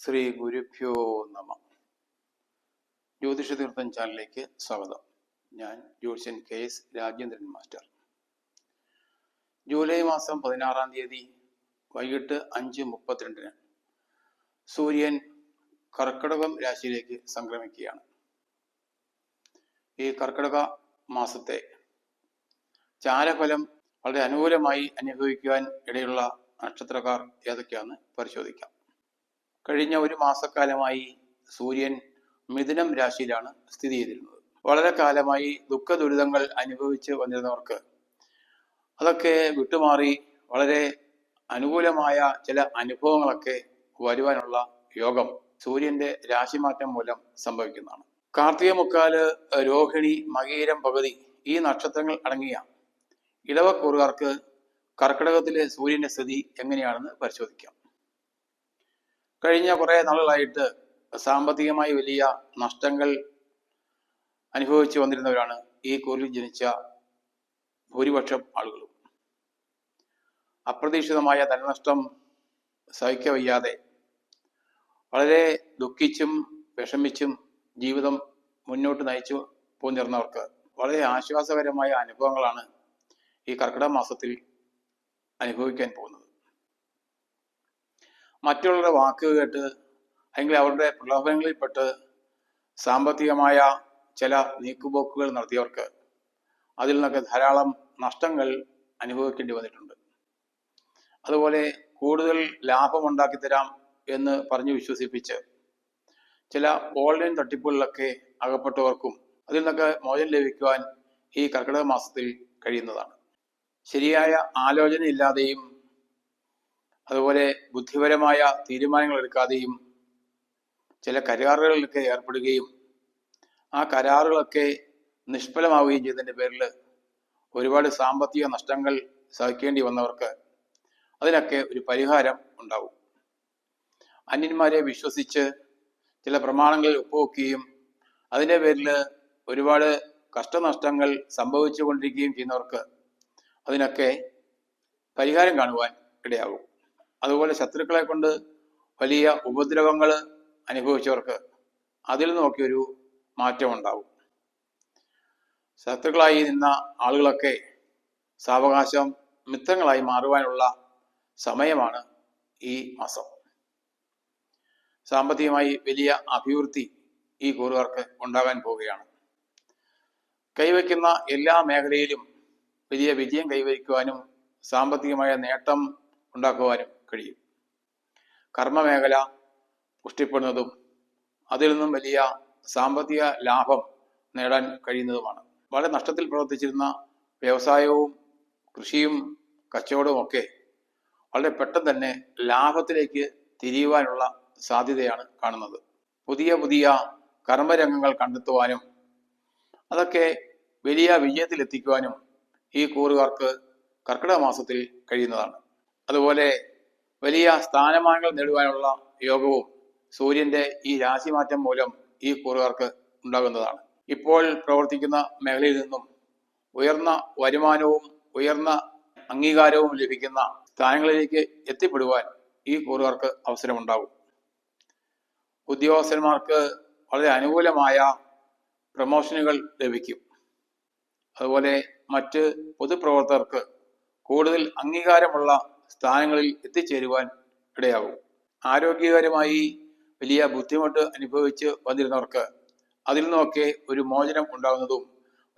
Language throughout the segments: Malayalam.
ശ്രീ ഗുരുഭ്യോ നമ. ജ്യോതിഷ തീർത്ഥം ചാനലിലേക്ക് സ്വാഗതം. ഞാൻ ജ്യോതിഷൻ K S Rajendran master. July മാസം പതിനാറാം തീയതി വൈകിട്ട് അഞ്ച് മുപ്പത്തിരണ്ടിന് സൂര്യൻ കർക്കിടകം രാശിയിലേക്ക് സംക്രമിക്കുകയാണ്. ഈ കർക്കിടക മാസത്തെ ചാരഫലം വളരെ അനുകൂലമായി അനുഭവിക്കുവാൻ ഇടയുള്ള നക്ഷത്രക്കാർ ഏതൊക്കെയാണെന്ന് പരിശോധിക്കാം. കഴിഞ്ഞ ഒരു മാസക്കാലമായി സൂര്യൻ മിഥുനം രാശിയിലാണ് സ്ഥിതി ചെയ്തിരുന്നത്. വളരെ കാലമായി ദുഃഖ ദുരിതങ്ങൾ അനുഭവിച്ച് വന്നിരുന്നവർക്ക് അതൊക്കെ വിട്ടുമാറി വളരെ അനുകൂലമായ ചില അനുഭവങ്ങളൊക്കെ വരുവാനുള്ള യോഗം സൂര്യന്റെ രാശിമാറ്റം മൂലം സംഭവിക്കുന്നതാണ്. കാർത്തിക മുക്കാൽ രോഹിണി മകീരം പകുതി ഈ നക്ഷത്രങ്ങൾ അടങ്ങിയ ഇടവക്കൂറുകാർക്ക് കർക്കിടകത്തിലെ സൂര്യന്റെ സ്ഥിതി എങ്ങനെയാണെന്ന് പരിശോധിക്കാം. കഴിഞ്ഞ കുറെ നാളുകളായിട്ട് സാമ്പത്തികമായി വലിയ നഷ്ടങ്ങൾ അനുഭവിച്ചു വന്നിരുന്നവരാണ് ഈ കൂറിൽ ജനിച്ച ഭൂരിപക്ഷം ആളുകളും. അപ്രതീക്ഷിതമായ ധനനഷ്ടം സഹിക്കവയ്യാതെ വളരെ ദുഃഖിച്ചും വിഷമിച്ചും ജീവിതം മുന്നോട്ട് നയിച്ചു പോന്നിരുന്നവർക്ക് വളരെ ആശ്വാസകരമായ അനുഭവങ്ങളാണ് ഈ കർക്കിടക മാസത്തിൽ അനുഭവിക്കാൻ പോകുന്നത്. മറ്റുള്ളവരുടെ വാക്ക് കേട്ട് അല്ലെങ്കിൽ അവരുടെ പ്രലോഭനങ്ങളിൽപ്പെട്ട് സാമ്പത്തികമായ ചില നീക്കുപോക്കുകൾ നടത്തിയവർക്ക് അതിൽ നിന്നൊക്കെ ധാരാളം നഷ്ടങ്ങൾ അനുഭവിക്കേണ്ടി വന്നിട്ടുണ്ട്. അതുപോലെ കൂടുതൽ ലാഭം ഉണ്ടാക്കി തരാം എന്ന് പറഞ്ഞു വിശ്വസിപ്പിച്ച് ചില ഓൺലൈൻ തട്ടിപ്പുകളിലൊക്കെ അകപ്പെട്ടവർക്കും അതിൽ നിന്നൊക്കെ മോചനം ലഭിക്കുവാൻ ഈ കർക്കിടക മാസത്തിൽ കഴിയുന്നതാണ്. ശരിയായ ആലോചന ഇല്ലാതെയും അതുപോലെ ബുദ്ധിപരമായ തീരുമാനങ്ങൾ എടുക്കാതെയും ചില കരാറുകളിലൊക്കെ ഏർപ്പെടുകയും ആ കരാറുകളൊക്കെ നിഷ്ഫലമാവുകയും ചെയ്തതിന്റെ പേരിൽ ഒരുപാട് സാമ്പത്തിക നഷ്ടങ്ങൾ സഹിക്കേണ്ടി വന്നവർക്ക് അതിനൊക്കെ ഒരു പരിഹാരം ഉണ്ടാവും. അന്യന്മാരെ വിശ്വസിച്ച് ചില പ്രമാണങ്ങളിൽ ഒപ്പുവെക്കുകയും അതിന്റെ പേരിൽ ഒരുപാട് കഷ്ടനഷ്ടങ്ങൾ സംഭവിച്ചു കൊണ്ടിരിക്കുകയും ചെയ്യുന്നവർക്ക് അതിനൊക്കെ പരിഹാരം കാണുവാൻ ഇടയാകും. അതുപോലെ ശത്രുക്കളെ കൊണ്ട് വലിയ ഉപദ്രവങ്ങൾ അനുഭവിച്ചവർക്ക് അതിൽ നിന്നൊക്കെ ഒരു മാറ്റം ഉണ്ടാവും. ശത്രുക്കളായി നിന്ന ആളുകളൊക്കെ സാവകാശം മിത്രങ്ങളായി മാറുവാനുള്ള സമയമാണ് ഈ മാസം. സാമ്പത്തികമായി വലിയ അഭിവൃദ്ധി ഈ കൂറുകാർക്ക് ഉണ്ടാകാൻ പോവുകയാണ്. കൈവയ്ക്കുന്ന എല്ലാ മേഖലയിലും വലിയ വിജയം കൈവരിക്കുവാനും സാമ്പത്തികമായ നേട്ടം ഉണ്ടാക്കുവാനും കഴിയും. കർമ്മമേഖല പുഷ്ടിപ്പെടുന്നതും അതിൽ നിന്നും വലിയ സാമ്പത്തിക ലാഭം നേടാൻ കഴിയുന്നതുമാണ്. വളരെ നഷ്ടത്തിൽ പ്രവർത്തിച്ചിരുന്ന വ്യവസായവും കൃഷിയും കച്ചവടവും ഒക്കെ വളരെ പെട്ടെന്ന് തന്നെ ലാഭത്തിലേക്ക് തിരിയുവാനുള്ള സാധ്യതയാണ് കാണുന്നത്. പുതിയ പുതിയ കർമ്മരംഗങ്ങൾ കണ്ടെത്തുവാനും അതൊക്കെ വലിയ വിജയത്തിലെത്തിക്കുവാനും ഈ കൂറുകാർക്ക് കർക്കിടക മാസത്തിൽ കഴിയുന്നതാണ്. അതുപോലെ വലിയ സ്ഥാനമാനങ്ങൾ നേടുവാനുള്ള യോഗവും സൂര്യന്റെ ഈ രാശിമാറ്റം മൂലം ഈ കൂറുകാർക്ക് ഉണ്ടാകുന്നതാണ്. ഇപ്പോൾ പ്രവർത്തിക്കുന്ന മേഖലയിൽ നിന്നും ഉയർന്ന വരുമാനവും ഉയർന്ന അംഗീകാരവും ലഭിക്കുന്ന സ്ഥാനങ്ങളിലേക്ക് എത്തിപ്പെടുവാൻ ഈ കൂറുകാർക്ക് അവസരമുണ്ടാകും. ഉദ്യോഗസ്ഥന്മാർക്ക് വളരെ അനുകൂലമായ പ്രമോഷനുകൾ ലഭിക്കും. അതുപോലെ മറ്റ് പൊതുപ്രവർത്തകർക്ക് കൂടുതൽ അംഗീകാരമുള്ള സ്ഥാനങ്ങളിൽ എത്തിച്ചേരുവാൻ ഇടയാകും. ആരോഗ്യകരമായി വലിയ ബുദ്ധിമുട്ട് അനുഭവിച്ച് വന്നിരുന്നവർക്ക് അതിൽ നിന്നൊക്കെ ഒരു മോചനം ഉണ്ടാകുന്നതും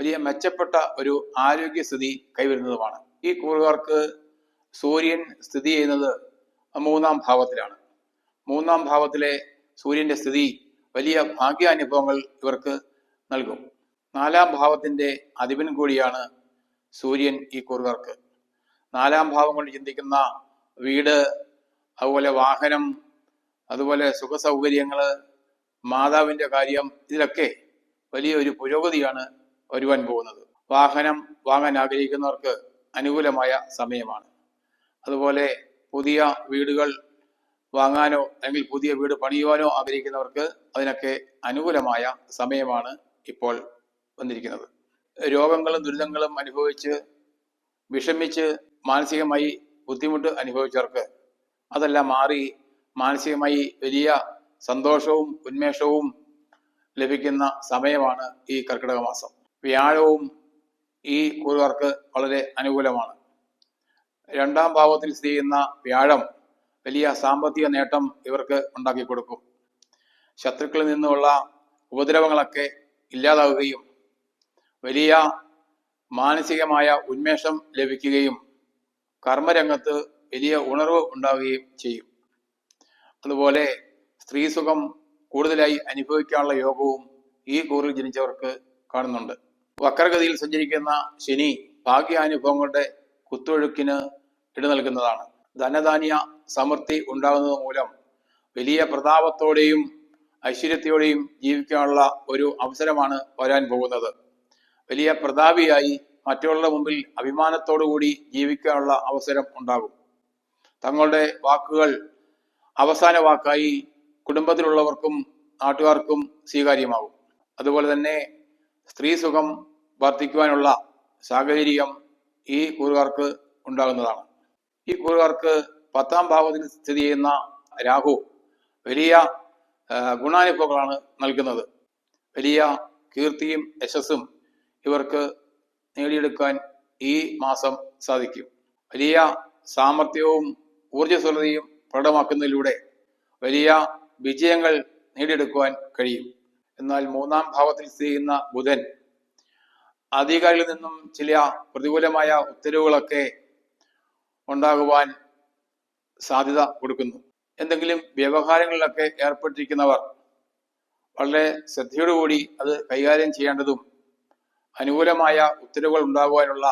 വലിയ മെച്ചപ്പെട്ട ഒരു ആരോഗ്യസ്ഥിതി കൈവരുന്നതുമാണ്. ഈ കൂറുകാർക്ക് സൂര്യൻ സ്ഥിതി ചെയ്യുന്നത് മൂന്നാം ഭാവത്തിലാണ്. മൂന്നാം ഭാവത്തിലെ സൂര്യന്റെ സ്ഥിതി വലിയ ഭാഗ്യാനുഭവങ്ങൾ ഇവർക്ക് നൽകും. നാലാം ഭാവത്തിന്റെ അധിപൻ കൂടിയാണ് സൂര്യൻ ഈ കൂറുകാർക്ക്. നാലാം ഭാവം കൊണ്ട് ചിന്തിക്കുന്ന വീട് അതുപോലെ വാഹനം അതുപോലെ സുഖ മാതാവിന്റെ കാര്യം ഇതിലൊക്കെ വലിയൊരു പുരോഗതിയാണ് വരുവാൻ പോകുന്നത്. വാഹനം വാങ്ങാൻ ആഗ്രഹിക്കുന്നവർക്ക് അനുകൂലമായ സമയമാണ്. അതുപോലെ പുതിയ വീടുകൾ വാങ്ങാനോ അല്ലെങ്കിൽ പുതിയ വീട് പണിയുവാനോ ആഗ്രഹിക്കുന്നവർക്ക് അതിനൊക്കെ അനുകൂലമായ സമയമാണ് ഇപ്പോൾ വന്നിരിക്കുന്നത്. രോഗങ്ങളും ദുരിതങ്ങളും അനുഭവിച്ച് വിഷമിച്ച് മാനസികമായി ബുദ്ധിമുട്ട് അനുഭവിച്ചവർക്ക് അതെല്ലാം മാറി മാനസികമായി വലിയ സന്തോഷവും ഉന്മേഷവും ലഭിക്കുന്ന സമയമാണ് ഈ കർക്കിടക മാസം. വ്യാഴവും ഈ കൂറുകാർക്ക് വളരെ അനുകൂലമാണ്. രണ്ടാം ഭാവത്തിൽ സ്ഥിതി ചെയ്യുന്ന വ്യാഴം വലിയ സാമ്പത്തിക നേട്ടം ഇവർക്ക് ഉണ്ടാക്കി കൊടുക്കും. ശത്രുക്കളിൽ നിന്നുള്ള ഉപദ്രവങ്ങളൊക്കെ ഇല്ലാതാവുകയും വലിയ മാനസികമായ ഉന്മേഷം ലഭിക്കുകയും കർമ്മരംഗത്ത് വലിയ ഉണർവ് ഉണ്ടാവുകയും ചെയ്യും. അതുപോലെ സ്ത്രീ സുഖം കൂടുതലായി അനുഭവിക്കാനുള്ള യോഗവും ഈ കൂറിൽ ജനിച്ചവർക്ക് കാണുന്നുണ്ട്. വക്രഗതിയിൽ സഞ്ചരിക്കുന്ന ശനി ഭാഗ്യാനുഭവങ്ങളുടെ കുത്തൊഴുക്കിന് ഇട നൽകുന്നതാണ്. ധനധാന്യ സമൃദ്ധി ഉണ്ടാകുന്നത് മൂലം വലിയ പ്രതാപത്തോടെയും ഐശ്വര്യത്തോടെയും ജീവിക്കാനുള്ള ഒരു അവസരമാണ് വരാൻ പോകുന്നത്. വലിയ പ്രതാപിയായി മറ്റുള്ളവരുടെ മുമ്പിൽ അഭിമാനത്തോടുകൂടി ജീവിക്കാനുള്ള അവസരം ഉണ്ടാകും. തങ്ങളുടെ വാക്കുകൾ അവസാന വാക്കായി കുടുംബത്തിലുള്ളവർക്കും നാട്ടുകാർക്കും സ്വീകാര്യമാകും. അതുപോലെ തന്നെ സ്ത്രീ സുഖം വർദ്ധിക്കുവാനുള്ള സാഹചര്യം ഈ കൂറുകാർക്ക് ഉണ്ടാകുന്നതാണ്. ഈ കൂറുകാർക്ക് പത്താം ഭാവത്തിൽ സ്ഥിതി ചെയ്യുന്ന രാഹു വലിയ ഗുണാനുഭവങ്ങളാണ് നൽകുന്നത്. വലിയ കീർത്തിയും യശസ്സും ഇവർക്ക് നേടിയെടുക്കാൻ ഈ മാസം സാധിക്കും. വലിയ സാമർഥ്യവും ഊർജസ്വലതയും പ്രകടമാക്കുന്നതിലൂടെ വലിയ വിജയങ്ങൾ നേടിയെടുക്കുവാൻ കഴിയും. എന്നാൽ മൂന്നാം ഭാവത്തിൽ സ്ഥിതി ചെയ്യുന്ന ബുധൻ അധികാരികളിൽ നിന്നും ചില പ്രതികൂലമായ ഉത്തരവുകളൊക്കെ ഉണ്ടാകുവാൻ സാധ്യത കൊടുക്കുന്നു. എന്തെങ്കിലും വ്യവഹാരങ്ങളിലൊക്കെ ഏർപ്പെട്ടിരിക്കുന്നവർ വളരെ ശ്രദ്ധയോടുകൂടി അത് കൈകാര്യം ചെയ്യേണ്ടതും അനുകൂലമായ ഉത്തരവുകൾ ഉണ്ടാകുവാനുള്ള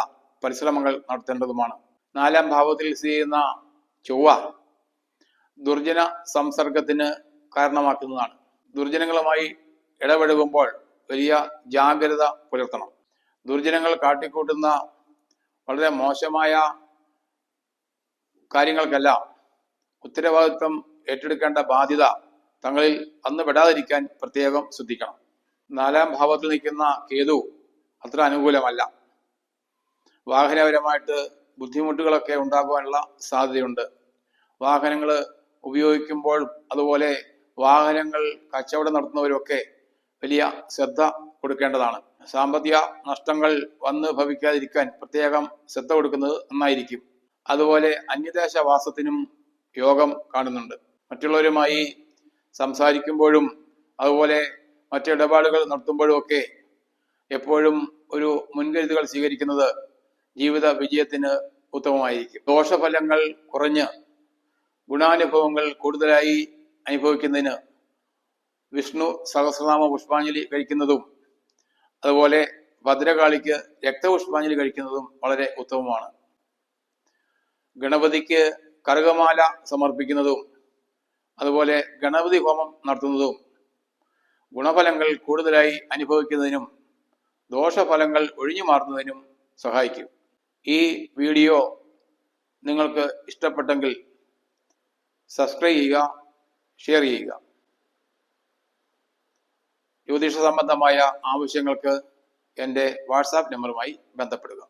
പരിശ്രമങ്ങൾ നടത്തേണ്ടതുമാണ്. നാലാം ഭാവത്തിൽ സ്ഥിതി ചെയ്യുന്ന ചൊവ്വ ദുർജന സംസർഗത്തിന് കാരണമാക്കുന്നതാണ്. ദുർജനങ്ങളുമായി ഇടപെടുകുമ്പോൾ വലിയ ജാഗ്രത പുലർത്തണം. ദുർജനങ്ങൾ കാട്ടിക്കൂട്ടുന്ന വളരെ മോശമായ കാര്യങ്ങൾക്കെല്ലാം ഉത്തരവാദിത്വം ഏറ്റെടുക്കേണ്ട ബാധ്യത തങ്ങളിൽ അന്ന് പെടാതിരിക്കാൻ പ്രത്യേകം ശ്രദ്ധിക്കണം. നാലാം ഭാവത്തിൽ നിൽക്കുന്ന കേതു അത്ര അനുകൂലമല്ല. വാഹനപരമായിട്ട് ബുദ്ധിമുട്ടുകളൊക്കെ ഉണ്ടാകുവാനുള്ള സാധ്യതയുണ്ട്. വാഹനങ്ങൾ ഉപയോഗിക്കുമ്പോൾ അതുപോലെ വാഹനങ്ങൾ കച്ചവടം നടത്തുന്നവരൊക്കെ വലിയ ശ്രദ്ധ കൊടുക്കേണ്ടതാണ്. സാമ്പത്തിക നഷ്ടങ്ങൾ വന്ന് ഭവിക്കാതിരിക്കാൻ പ്രത്യേകം ശ്രദ്ധ കൊടുക്കുന്നത് നന്നായിരിക്കും. അതുപോലെ അന്യദേശ വാസത്തിനും യോഗം കാണുന്നുണ്ട്. മറ്റുള്ളവരുമായി സംസാരിക്കുമ്പോഴും അതുപോലെ മറ്റിടപാടുകൾ നടത്തുമ്പോഴും ഒക്കെ എപ്പോഴും ഒരു മുൻകരുതുകൾ സ്വീകരിക്കുന്നത് ജീവിത വിജയത്തിന് ഉത്തമമായിരിക്കും. ദോഷഫലങ്ങൾ കുറഞ്ഞ് ഗുണാനുഭവങ്ങൾ കൂടുതലായി അനുഭവിക്കുന്നതിന് വിഷ്ണു സഹസ്രനാമ പുഷ്പാഞ്ജലി കഴിക്കുന്നതും അതുപോലെ ഭദ്രകാളിക്ക് രക്തപുഷ്പാഞ്ജലി കഴിക്കുന്നതും വളരെ ഉത്തമമാണ്. ഗണപതിക്ക് കറുകമാല സമർപ്പിക്കുന്നതും അതുപോലെ ഗണപതി ഹോമം നടത്തുന്നതും ഗുണഫലങ്ങൾ കൂടുതലായി അനുഭവിക്കുന്നതിനും ദോഷഫലങ്ങൾ ഒഴിഞ്ഞു മാറുന്നതിനും സഹായിക്കും. ഈ വീഡിയോ നിങ്ങൾക്ക് ഇഷ്ടപ്പെട്ടെങ്കിൽ സബ്സ്ക്രൈബ് ചെയ്യുക ഷെയർ ചെയ്യുക. ജ്യോതിഷ സംബന്ധമായ ആവശ്യങ്ങൾക്ക് എന്റെ വാട്സാപ്പ് നമ്പറുമായി ബന്ധപ്പെടുക.